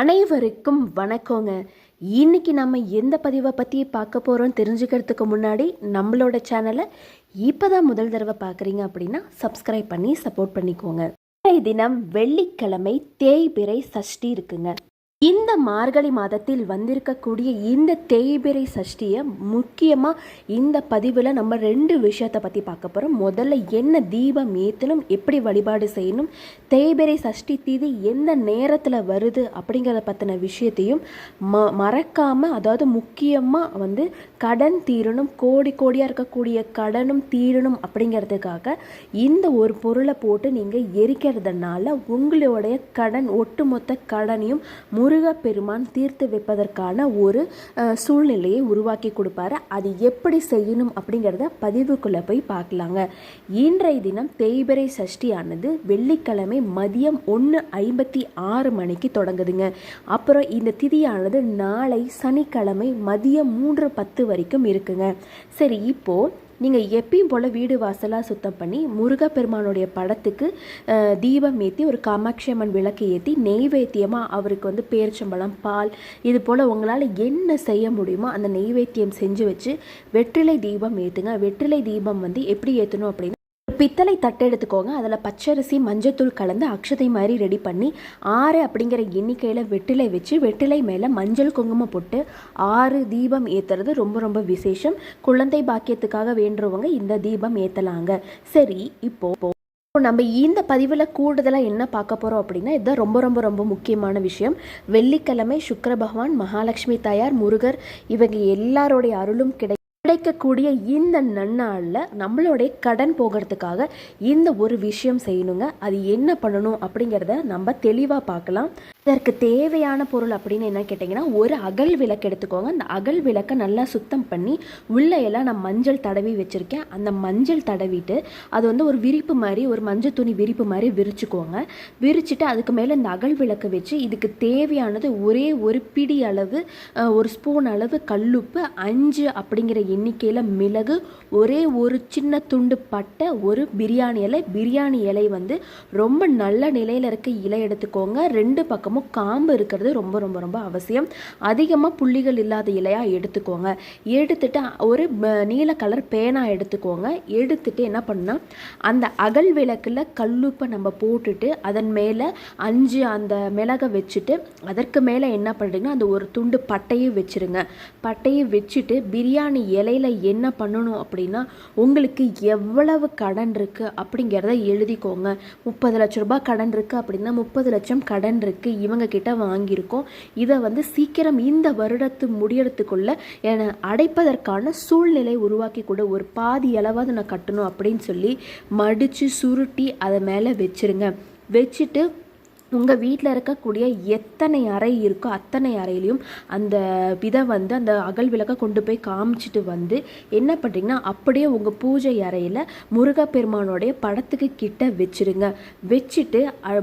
அனைவருக்கும் வணக்கங்க. இன்னைக்கு நம்ம எந்த பதிவை பற்றி பார்க்க போகிறோம் தெரிஞ்சுக்கிறதுக்கு முன்னாடி நம்மளோட சேனலை இப்போ தான் முதல் தடவை பார்க்குறீங்க அப்படின்னா சப்ஸ்கிரைப் பண்ணி சப்போர்ட் பண்ணிக்கோங்க. இன்றைய தினம் வெள்ளிக்கிழமை தேய்பிறை சஷ்டி இருக்குங்க. இந்த மார்கழி மாதத்தில் வந்திருக்கக்கூடிய இந்த தேய்பிறை சஷ்டியை முக்கியமாக இந்த பதிவில் நம்ம ரெண்டு விஷயத்தை பற்றி பார்க்க போகிறோம் முதல்ல என்ன தீபம் ஏற்றணும் எப்படி வழிபாடு செய்யணும் தேய்பிறை சஷ்டி தீதி எந்த நேரத்தில் வருது அப்படிங்கிறத பற்றின விஷயத்தையும் ம மறக்காமல் அதாவது முக்கியமாக வந்து கடன் தீரணும் கோடி கோடியாக இருக்கக்கூடிய கடனும் தீரணும் அப்படிங்கிறதுக்காக இந்த ஒரு பொருளை போட்டு நீங்கள் எரிக்கிறதுனால உங்களுடைய கடன் ஒட்டுமொத்த கடனையும் முருகப்பெருமான் தீர்த்து வைப்பதற்கான ஒரு சூழ்நிலையை உருவாக்கி கொடுப்பாரு. அது எப்படி செய்யணும் அப்படிங்கிறத பதிவுக்குள்ளே போய் பார்க்கலாங்க. இன்றைய தினம் தேய்பிரை சஷ்டியானது வெள்ளிக்கிழமை மதியம் ஒன்று ஐம்பத்தி ஆறு மணிக்கு தொடங்குதுங்க. அப்புறம் இந்த திதியானது நாளை சனிக்கிழமை மதியம் மூன்று பத்து வரைக்கும் இருக்குங்க. சரி இப்போது நீங்கள் எப்பயும் போல் வீடு வாசலாக சுத்தம் பண்ணி முருகப்பெருமானுடைய படத்துக்கு தீபம் ஏற்றி ஒரு காமாட்சி அம்மன் விளக்கு ஏற்றி நெய்வேத்தியமாக அவருக்கு வந்து பேரிச்சம்பழம் பால் இது போல் உங்களால் என்ன செய்ய முடியுமோ அந்த நெய்வேத்தியம் செஞ்சு வச்சு வெற்றிலை தீபம் ஏற்றுங்க வெற்றிலை தீபம் வந்து எப்படி ஏற்றணும் அப்படின்னா பித்தளை தட்டை எடுத்துக்கோங்க. அதில் பச்சரிசி மஞ்சத்தூள் கலந்து அக்ஷதை மாதிரி ரெடி பண்ணி ஆறு அப்படிங்கிற எண்ணிக்கையில் வெட்டிலை வச்சு வெட்டிலை மேலே மஞ்சள் குங்குமம் போட்டு ஆறு தீபம் ஏற்றுறது ரொம்ப ரொம்ப விசேஷம். குழந்தை பாக்கியத்துக்காக வேண்டுறவங்க இந்த தீபம் ஏற்றலாங்க சரி இப்போ இப்போ நம்ம இந்த பதிவில் கூடுதலாக என்ன பார்க்க போகிறோம் அப்படின்னா இதுதான் ரொம்ப ரொம்ப ரொம்ப முக்கியமான விஷயம். வெள்ளிக்கிழமை சுக்கர பகவான் மகாலட்சுமி தாயார் முருகர் இவங்க எல்லாருடைய அருளும் கிடை கிடைக்கக்கூடிய இந்த நன்னாளில் நம்மளுடைய கடன் போகிறதுக்காக இந்த ஒரு விஷயம் செய்யணுங்க. அது என்ன பண்ணணும் அப்படிங்கிறத நம்ம தெளிவாக பார்க்கலாம். இதற்கு தேவையான பொருள் அப்படின்னு என்ன கேட்டிங்கன்னா ஒரு அகல் விளக்கு எடுத்துக்கோங்க. அந்த அகல் விளக்கை நல்லா சுத்தம் பண்ணி உள்ளே எல்லாம் நான் மஞ்சள் தடவி வச்சுருக்கேன். அந்த மஞ்சள் தடவிட்டு அது வந்து ஒரு விரிப்பு மாதிரி ஒரு மஞ்சள் துணி விரிப்பு மாதிரி விரிச்சுக்கோங்க. விரிச்சுட்டு அதுக்கு மேலே இந்த அகல் விளக்கு வச்சு இதுக்கு தேவையானது ஒரே ஒரு பிடி அளவு ஒரு ஸ்பூன் அளவு கல்லுப்பு அஞ்சு அப்படிங்கிற எண்ணிக்கையில் மிளகு ஒரே ஒரு சின்ன துண்டு பட்டை ஒரு பிரியாணி இலை. பிரியாணி இலை வந்து ரொம்ப நல்ல நிலையில் இருக்க இலை எடுத்துக்கோங்க. ரெண்டு பக்கம் பக்கமும் காம்பு இருக்கிறது ரொம்ப ரொம்ப ரொம்ப அவசியம். அதிகமாக புள்ளிகள் இல்லாத இலையாக எடுத்துக்கோங்க. எடுத்துட்டு ஒரு நீல கலர் பேனா எடுத்துக்கோங்க. எடுத்துட்டு என்ன பண்ணுன்னா அந்த அகல் விளக்கில் கல்லுப்பை நம்ம போட்டுட்டு அதன் மேலே அஞ்சு அந்த மிளகை வச்சுட்டு அதற்கு மேலே என்ன பண்ணுறீங்கன்னா அந்த ஒரு துண்டு பட்டையும் வச்சுருங்க. பட்டையை வச்சுட்டு பிரியாணி இலையில என்ன பண்ணணும் அப்படின்னா உங்களுக்கு எவ்வளவு கடன் இருக்குது அப்படிங்கிறத எழுதிக்கோங்க. முப்பது லட்ச ரூபாய் கடன் இருக்குது அப்படின்னா முப்பது லட்சம் கடன் இருக்குது இவங்க கிட்ட வாங்கியிருக்கோம். இதை வந்து சீக்கிரம் இந்த வருடத்து முடியறதுக்குள்ள என்னை அடைப்பதற்கான சூழ்நிலை உருவாக்கி கூட. ஒரு பாதி அளவாவது நான் கட்டணும் அப்படின்னு சொல்லி மடித்து சுருட்டி அதை மேலே வச்சிருங்க. வச்சுட்டு உங்கள் வீட்டில் இருக்கக்கூடிய எத்தனை அறை இருக்கோ அத்தனை அறையிலையும் அந்த விதை வந்து அந்த அகல் விளக்கை கொண்டு போய் காமிச்சிட்டு வந்து என்ன பண்ணுறீங்கன்னா அப்படியே உங்கள் பூஜை அறையில் முருகப்பெருமானோடைய படத்துக்கு கிட்ட வச்சிருங்க. வச்சுட்டு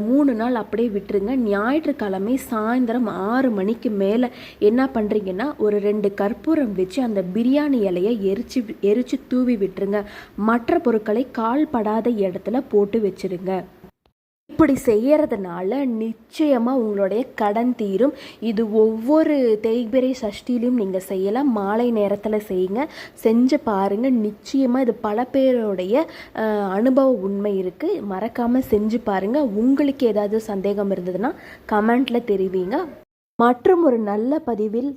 மூணு நாள் அப்படியே விட்டுருங்க. ஞாயிற்றுக்கிழமை சாயந்தரம் ஆறு மணிக்கு மேலே என்ன பண்ணுறீங்கன்னா ஒரு ரெண்டு கற்பூரம் வச்சு அந்த பிரியாணி இலையை எரிச்சு எரிச்சு தூவி விட்டுருங்க. மற்ற பொருட்களை கால் படாத இடத்துல போட்டு வச்சிருங்க. இப்படி செய்யறதுனால நிச்சயமாக உங்களுடைய கடன் தீரும். இது ஒவ்வொரு தேய்பிரை சஷ்டிலையும் நீங்கள் செய்யலாம். மாலை நேரத்தில் செய்யுங்க. செஞ்சு பாருங்கள் நிச்சயமாக இது பல பேருடைய அனுபவ உண்மை இருக்குது மறக்காமல் செஞ்சு பாருங்கள் உங்களுக்கு ஏதாவது சந்தேகம் இருந்ததுன்னா கமெண்ட்டில் தெரிவிங்க. மற்றும் ஒரு நல்ல பதிவில்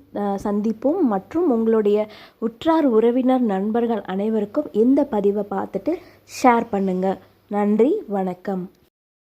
சந்திப்போம். மற்றும் உங்களுடைய உற்றார் உறவினர் நண்பர்கள் அனைவருக்கும் இந்த பதிவை பார்த்துட்டு ஷேர் பண்ணுங்கள் நன்றி. வணக்கம்.